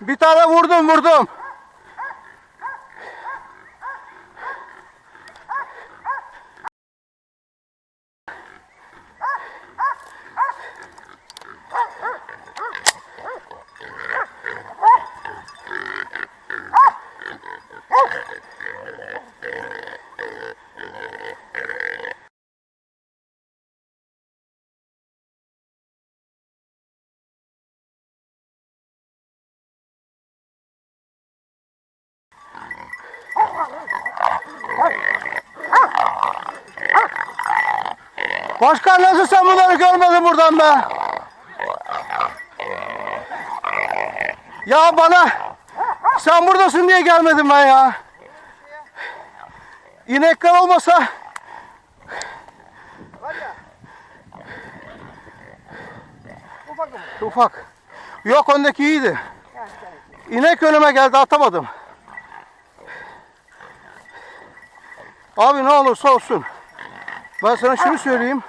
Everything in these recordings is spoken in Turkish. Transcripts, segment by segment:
Bir tane vurdum vurdum. Başkan nasıl sen bunları görmedin buradan be? Ya bana sen buradasın diye gelmedim ben ya. İnekler olmasa Ufak. Yok öndeki iyiydi. İnek önüme geldi atamadım. Abi ne olursa olsun. Ben sana şunu söyleyeyim.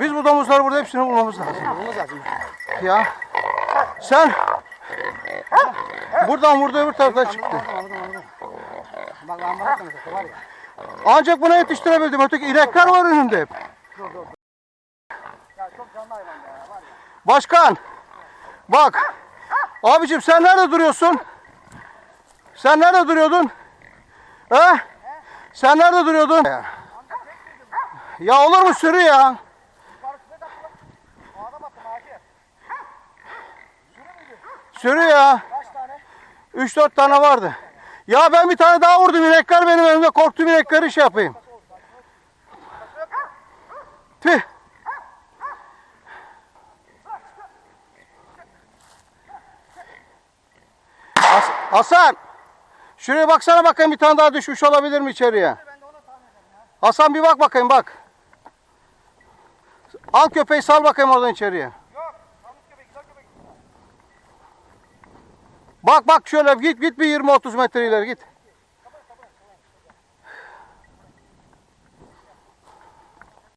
Biz bu domuzları burada hepsini bulmamız lazım. Bulmaz lazım. Ya sen buradan vurdu öbür taraftan çıktı. Bak lamba bakın var ya. Ancak buna yetiştirebildim. Öteki inekler var önümde hep. Başkan bak abicim sen nerede duruyorsun? Sen nerede duruyordun? He? Sen nerede duruyordun? Ya olur mu sürü ya? Sürü ya. Tane? 3-4 tane vardı. Ya ben bir tane daha vurdum inekler benim önümde korktum inekleri şey yapayım. Tüh. Has- Hasan. Şuraya baksana bakayım bir tane daha düşmüş olabilir mi içeriye? Hasan bir bak bakayım bak. Al köpeği sal bakayım oradan içeriye. Yok. Köpek köpek. Bak bak şöyle git git bir 20-30 metre ileri git.